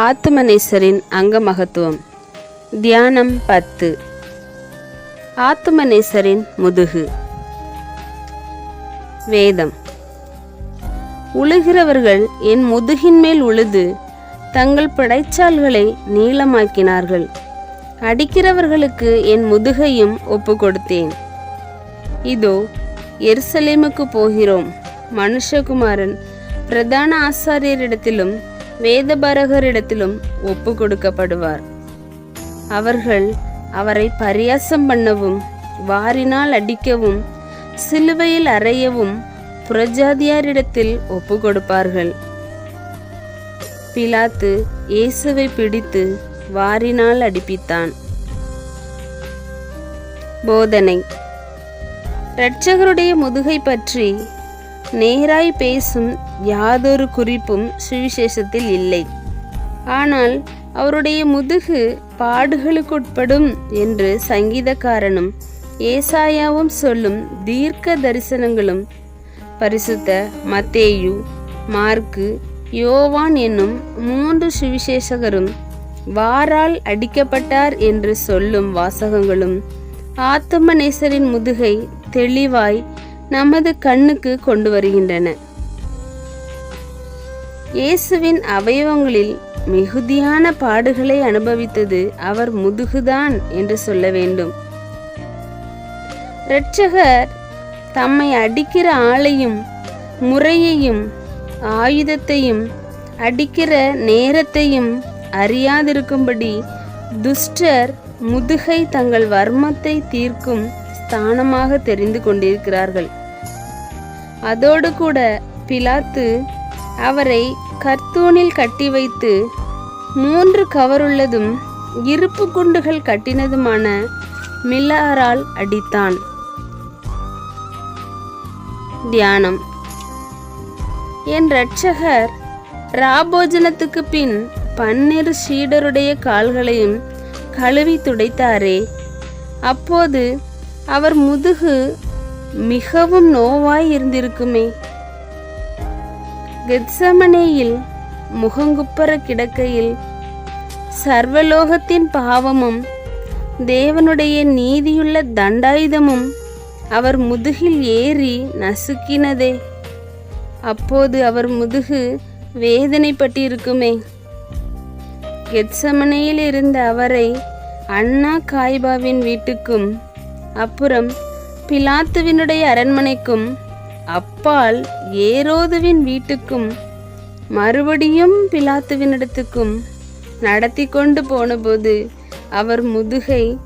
ஆத்துமநேசரின் அங்கமகத்துவம். தியானம் பத்து. ஆத்மநேசரின் முதுகு. வேதம். உழுகிறவர்கள் என் முதுகின் மேல் உழுது தங்கள் படைச்சால்களை நீளமாக்கினார்கள். அடிக்கிறவர்களுக்கு என் முதுகையும் ஒப்பு கொடுத்தேன் இதோ எருசலேமுக்கு போகிறோம். மனுஷகுமாரன் பிரதான ஆசாரியரிடத்திலும் வேதபரகரிடத்திலும் ஒப்பு கொடுக்கப்படுவார் அவர்கள் அவரை பரியாசம் பண்ணவும் வாரினால் அடிக்கவும் சிலுவையில் அறையவும் புரஜாதியாரிடத்தில் ஒப்பு கொடுப்பார்கள் பிலாத்து இயேசுவை பிடித்து வாரினால் அடிப்பித்தான். போதனை. இரட்சகருடைய முதுகை பற்றி நேராய் பேசும் யாதொரு குறிப்பும் சுவிசேஷத்தில் இல்லை. ஆனால் அவருடைய முதுகு பாடுகளுக்குட்படும் என்று சங்கீதக்காரனும் ஏசாயாவும் சொல்லும் தீர்க்க தரிசனங்களும் பரிசுத்த மத்தேயு மார்க்கு யோவான் என்னும் மூன்று சுவிசேஷகரும் வாரால் அடிக்கப்பட்டார் என்று சொல்லும் வாசகங்களும் ஆத்துமநேசரின் முதுகை தெளிவாய் நமது கண்ணுக்கு கொண்டு வருகின்றன. இயேசுவின் அவயவங்களில் மிகுதியான பாடுகளை அனுபவித்தது அவர் முதுகுதான் என்று சொல்ல வேண்டும். இரட்சகர் தம்மை அடிக்கிற ஆளையும் முறையையும் ஆயுதத்தையும் அடிக்கிற நேரத்தையும் அறியாதிருக்கும்படி துஷ்டர் முதுகை தங்கள் வர்மத்தை தீர்க்கும் ஸ்தானமாக தெரிந்து கொண்டிருக்கிறார்கள். அதோடு கூட பிலாத்து அவரை கர்த்தூனில் கட்டி வைத்து மூன்று கவருள்ளதும் இருப்பு குண்டுகள் கட்டினதுமான மில்லாரால் அடித்தான். தியானம். என் இரட்சகர் ராபோஜனத்துக்கு பின் பன்னிரு சீடருடைய கால்களையும் கழுவி துடைத்தாரே. அப்போது அவர் முதுகு மிகவும் நோவாய் இருந்திருக்குமே. கெத்சமனேயில் முகங்குப்பர கிடக்கையில் சர்வலோகத்தின் பாவமும் தேவனுடைய நீதியுள்ள தண்டாயுதமும் அவர் முதுகில் ஏறி நசுக்கினதே. அப்போது அவர் முதுகு வேதனைப்பட்டிருக்குமே. கெத்சமனையில் இருந்த அவரை அண்ணா காய்பாவின் வீட்டுக்கும் அப்புறம் பிலாத்துவினுடைய அரண்மனைக்கும் அப்பால் ஏரோதுவின் வீட்டுக்கும் மறுபடியும் பிலாத்துவினிடத்துக்கும் நடத்தி கொண்டு போனபோது அவர் முதுகை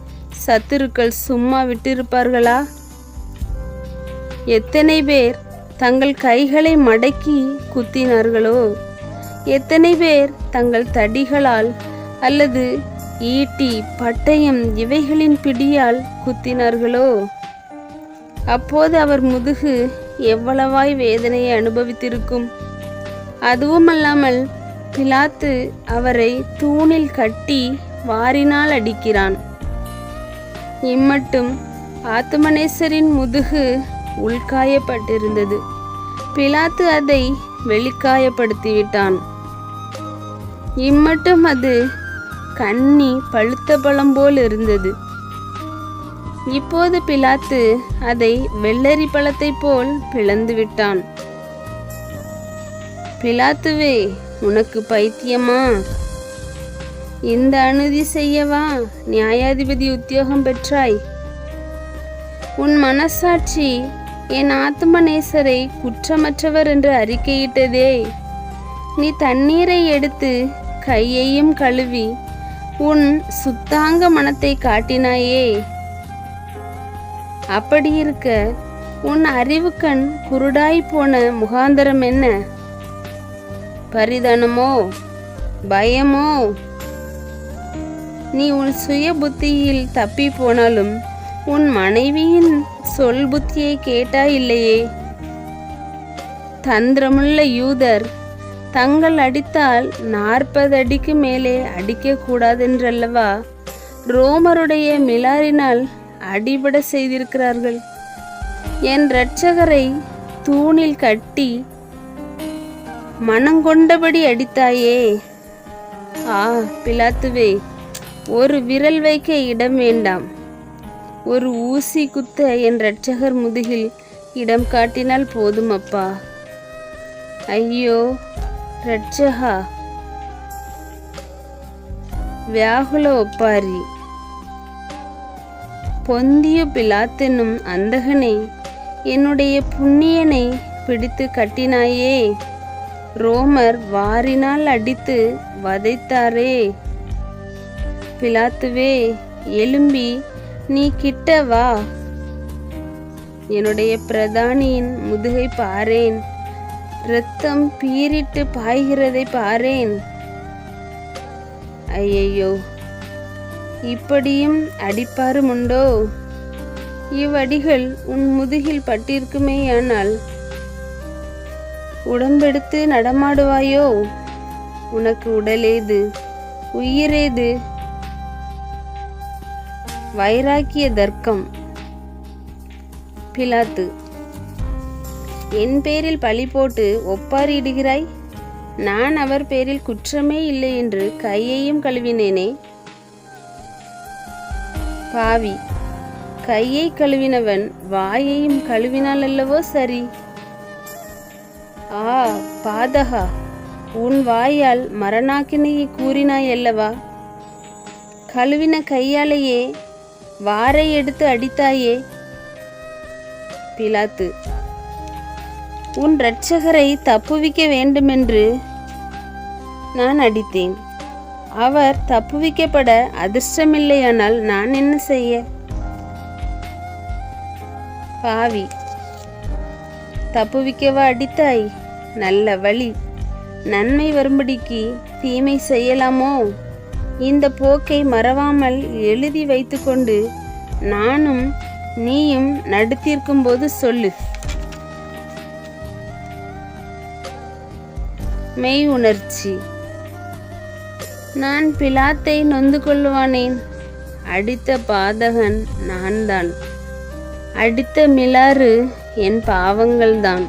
சத்துருக்கள் சும்மா விட்டிருப்பார்களா? எத்தனை பேர் தங்கள் கைகளை மடக்கி குத்தினார்களோ? எத்தனை பேர் தங்கள் தடிகளால் அல்லது ஈட்டி பட்டயம் இவைகளின் பிடியால் குத்தினார்களோ? அப்போது அவர் முதுகு எவ்வளவாய் வேதனையை அனுபவித்திருக்கும்? அதுவுமல்லாமல் பிலாத்து அவரை தூணில் கட்டி வாரினால் அடிக்கிறான். இம்மட்டும் ஆத்துமனேசரின் முதுகு உள்காயப்பட்டிருந்தது. பிலாத்து அதை வெளிக்காயப்படுத்திவிட்டான். இம்மட்டும் அது கண்ணி பழுத்த பழம் போல் இருந்தது. இப்போது பிலாத்து அதை வெள்ளரி பழத்தைப் போல் பிளந்து விட்டான். பிலாத்துவே உனக்கு பைத்தியமா? இந்த அனுதி செய்யவா? நியாயாதிபதி உத்தியோகம் பெற்றாய். உன் மனசாட்சி என் ஆத்மநேசரை குற்றமற்றவர் என்று அறிக்கையிட்டதே. நீ தண்ணீரை எடுத்து கையையும் கழுவி உன் சுத்தாங்க மனத்தை காட்டினாயே. அப்படி இருக்க உன் அறிவுக்கண் குருடாய் போன முகாந்தரம் என்ன? பரிதானமோ? பயமோ? நீ உன் சுய புத்தியில் தப்பி போனாலும் உன் மனைவியின் சொல் புத்தியை கேட்டா இல்லையே. தந்திரமுள்ள யூதர் தங்கள் அடித்தால் நாற்பது அடிக்கு மேலே அடிக்கக்கூடாதென்றல்லவா ரோமருடைய மிலாரினால் அடிபட செய்திருக்கிறார்கள். என் இரட்சகரை தூணில் கட்டி மனங்கொண்டபடி அடித்தாயே. ஆ பிலாத்துவே ஒரு விரல் வைக்க இடம் வேண்டாம். ஒரு ஊசி குத்த என் இரட்சகர் முதுகில் இடம் காட்டினால் போதும் அப்பா. ஐயோ రక్షహ വ്യാഹുല ஒப்பாரி பொந்திய பிலாத்தெனும் அந்தகனை என்னுடைய புண்ணியனை பிடித்து கட்டினாயே ரோமர் வாரினால் அடித்து வதைத்தாரே. பிலாத்துவே எலும்பி நீ கிட்ட வா. என்னுடைய பிரதானியின் முதுகை பாரேன். ரத்தம் பீரிட்டு பாய்கிறதை பாரேன். ஐயையோ இப்படியும் அடிப்பாரும் உண்டோ இவ்வடிகள் உன் முதுகில் பட்டிருக்குமேயானால் உடம்பெடுத்து நடமாடுவாயோ? உனக்கு உடலேது உயிரேது? வைராக்கிய தர்க்கம். பிலாத்து என் பேரில் பழி போட்டு ஒப்பாரிடுகிறாய்? நான் அவர் பேரில் குற்றமே இல்லை என்று கையையும் கழுவினேனே. பாவி கையை கழுவினவன் வாயையும் கழுவினால் அல்லவோ சரி? ஆ பாதகா உன் வாயால் மரணாக்கினையை கூறினாய் அல்லவா? கழுவின கையாலேயே வாரை எடுத்து அடித்தாயே? பிலாத்து உன் இரட்சகரை தப்புவிக்க வேண்டுமென்று நான் அடித்தேன். அவர் தப்புவிக்கப்பட அதிர்ஷ்டமில்லையானால் நான் என்ன செய்ய? பாவி தப்புவிக்கவா அடித்தாய்? நல்ல வழி நன்மை வரும்படிக்கு தீமை செய்யலாமோ? இந்த போக்கை மறவாமல் எழுதி வைத்துக்கொண்டு நானும் நீயும் நடுத்திருக்கும் போது சொல்லு. மெய் உணர்ச்சி. நான் பிலாத்தை நொந்து கொள்வானேன் அடித்த பாதகன் நான்தான். அடித்த மிலாறு என் பாவங்கள்தான்.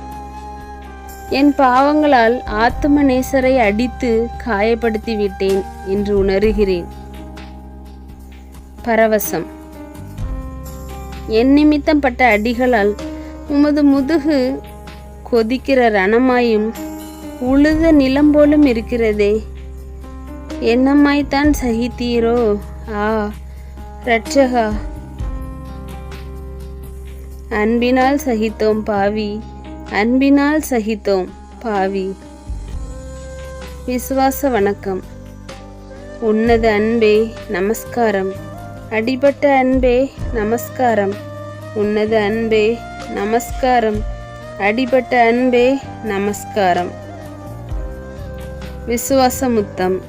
என் பாவங்களால் ஆத்தும நேசரை அடித்து காயப்படுத்தி விட்டேன் என்று உணர்கிறேன். பரவசம். என் நிமித்தம் பட்ட அடிகளால் உமது முதுகு கொதிக்கிற ரணமாயும் உழுத நிலம் போலும் இருக்கிறதே. என்னம்மாய்த்தான் சகித்தீரோ? ஆ ரட்சகா அன்பினால் சகித்தோம் பாவி அன்பினால் சகித்தோம் பாவி. விசுவாச வணக்கம். உன்னது அன்பே நமஸ்காரம். அடிபட்ட அன்பே நமஸ்காரம். உன்னது அன்பே நமஸ்காரம். அடிபட்ட அன்பே நமஸ்காரம். விசுவாச முத்தம்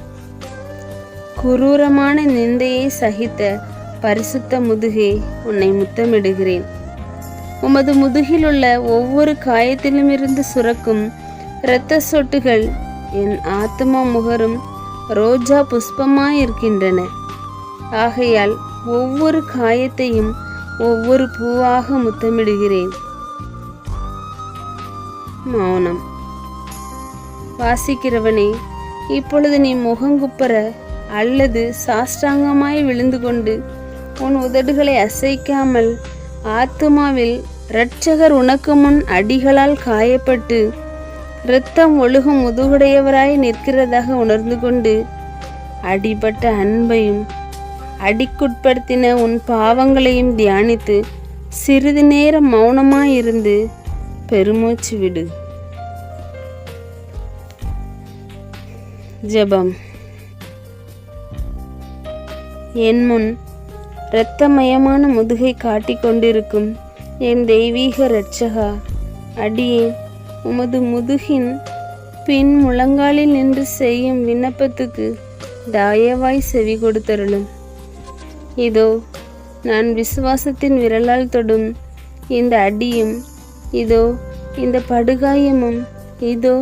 குரூரமான நிந்தையை சகித்த பரிசுத்த முதுகே உன்னை முத்தமிடுகிறேன். உமது முதுகிலுள்ள ஒவ்வொரு காயத்திலுமிருந்து சுரக்கும் இரத்த சொட்டுகள் என் ஆத்மா முகரும் ரோஜா புஷ்பமாயிருக்கின்றன. ஆகையால் ஒவ்வொரு காயத்தையும் ஒவ்வொரு பூவாக முத்தமிடுகிறேன். மௌனம். வாசிக்கிறவனே இப்பொழுது நீ முகங்குப்பற அல்லது சாஷ்டாங்கமாய் விழுந்து கொண்டு உன் உதடுகளை அசைக்காமல் ஆத்துமாவில் இரட்சகர் உனக்கு முன் அடிகளால் காயப்பட்டு இரத்தம் ஒழுகும் முதுகுடையவராய் நிற்கிறதாக உணர்ந்து கொண்டு அடிபட்ட அன்பையும் அடிக்குட்படுத்தின உன் பாவங்களையும் தியானித்து சிறிது நேரம் மௌனமாயிருந்து பெருமூச்சு விடு. ஜெபம். என் முன் இரத்தமயமான முதுகை காட்டிக் கொண்டிருக்கும் என் தெய்வீக இரட்சகா அடியே உமது முதுகின் பின் முழங்காலில் நின்று செய்யும் விண்ணப்பத்துக்கு தயவாய் செவி கொடுத்தருளும். இதோ நான் விசுவாசத்தின் விரலால் தொடும் இந்த அடியும் இதோ இந்த படுகாயமும் இதோ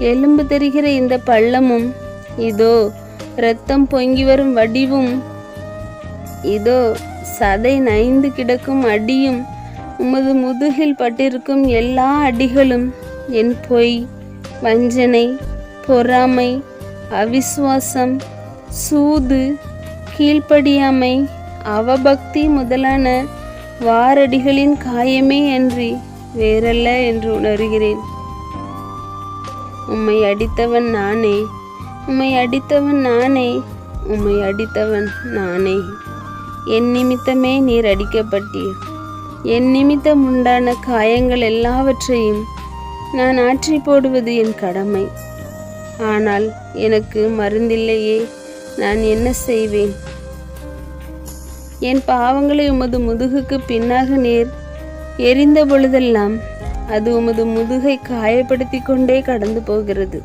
எலும்பு தெரிகிற இந்த பள்ளமும் இதோ இரத்தம் பொங்கி வரும் வடிவும் இதோ சதை நைந்து கிடக்கும் அடியும் உமது முதுகில் பட்டிருக்கும் எல்லா அடிகளும் என் பொய் வஞ்சனை பொறாமை அவிசுவாசம் சூது கீழ்ப்படியாமை அவபக்தி முதலான வாரடிகளின் காயமே அன்றி வேறல்ல என்று உணர்கிறேன். உம்மை அடித்தவன் நானே. உம்மை அடித்தவன் நானே. உம்மை அடித்தவன் நானே. என் நிமித்தமே நீர் அடிக்கப்பட்டீர். என் நிமித்தம் உண்டான காயங்கள் எல்லாவற்றையும் நான் ஆற்றி போடுவது என் கடமை. ஆனால் எனக்கு மருந்தில்லையே நான் என்ன செய்வேன்? என் பாவங்களை உமது முதுகுக்கு பின்னாக நீர் எரிந்த பொழுதெல்லாம் அது உமது முதுகை காயப்படுத்தி கொண்டே கடந்து போகிறது.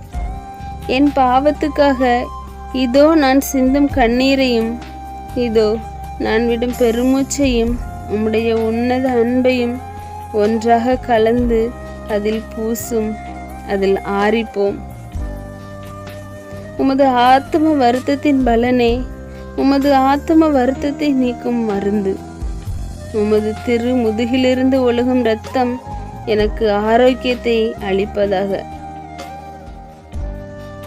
என் பாவத்துக்காக இதோ நான் சிந்தும் கண்ணீரையும் இதோ நான் விடும் பெருமூச்சையும் உம்முடைய உன்னத அன்பையும் ஒன்றாக கலந்து அதில் பூசும் அதில் ஆறிப்போம் உமது ஆத்ம வருத்தத்தின் பலனே உமது ஆத்ம வருத்தத்தை நீக்கும் மருந்து. உமது திரு முதுகிலிருந்து ஒழுகும் ரத்தம் எனக்கு ஆரோக்கியத்தை அளிப்பதாக.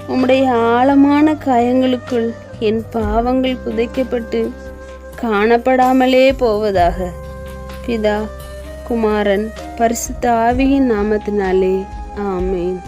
உம்முடைய ஆழமான காயங்களுக்குள் என் பாவங்கள் புதைக்கப்பட்டு காணப்படாமலே போவதாக. பிதா குமாரன் பரிசுத்த ஆவியின் நாமத்தினாலே ஆமேன்.